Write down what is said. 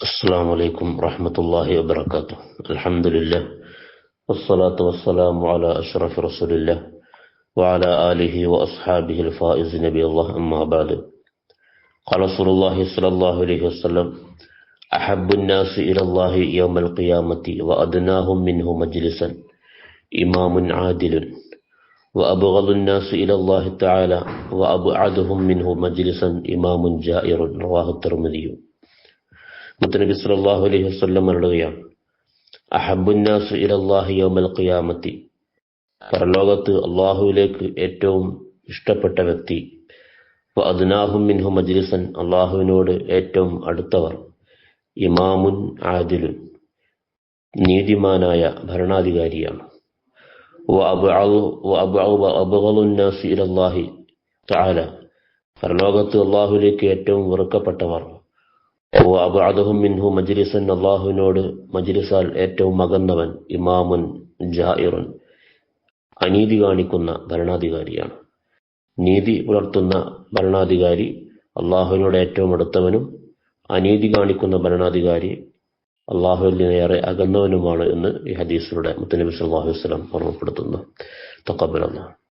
السلام عليكم ورحمة الله وبركاته. الحمد لله والصلاة والسلام على أشرف رسول الله وعلى آله وأصحابه الفائز نبي الله أما بعد. قال رسول الله صلى الله عليه وسلم أحب الناس إلى الله يوم القيامة وأدناهم منه مجلسا. إمام عادل. وأبغض الناس إلى الله تعالى وأبعدهم منه مجلسا. إمام جائر. رواه الترمذي. മുത്തനബി സല്ലല്ലാഹു അലൈഹി വസല്ലം പറയുകയാണ് അഹബുന്നാസ് ഇലല്ലാഹി യൗമൽ ഖിയാമത്തി. പരലോകത്ത് അള്ളാഹുവിലേക്ക് ഏറ്റവും ഇഷ്ടപ്പെട്ട വ്യക്തി. അദ്നാഹും മിൻഹു മജ്ലിസൻ അള്ളാഹുവിനോട് ഏറ്റവും അടുത്തവർ. ഇമാമുൻ ആദിലുൻ. നീതിമാനായ ഭരണാധികാരിയാണ്. പരലോകത്ത് അള്ളാഹുലേക്ക് ഏറ്റവും വെറുക്കപ്പെട്ടവർ. അബാദഹും മിൻഹു മജ്ലിസൻ അള്ളാഹുവിനോട് മജ്ലിസാൽ ഏറ്റവും അകന്നവൻ ഇമാമുൻ ജാഹിറുൻ അനീതി കാണിക്കുന്ന ഭരണാധികാരിയാണ്. നീതി പുലർത്തുന്ന ഭരണാധികാരി അള്ളാഹുവിനോട് ഏറ്റവും അടുത്തവനും അനീതി കാണിക്കുന്ന ഭരണാധികാരി അള്ളാഹുവിൽ നിന്നേറെ അകന്നവനുമാണ് എന്ന് ഈ ഹദീസിലൂടെ മുത്തനബി സല്ലാഹു ഓർമ്മപ്പെടുത്തുന്നു. തക്കബലല്ല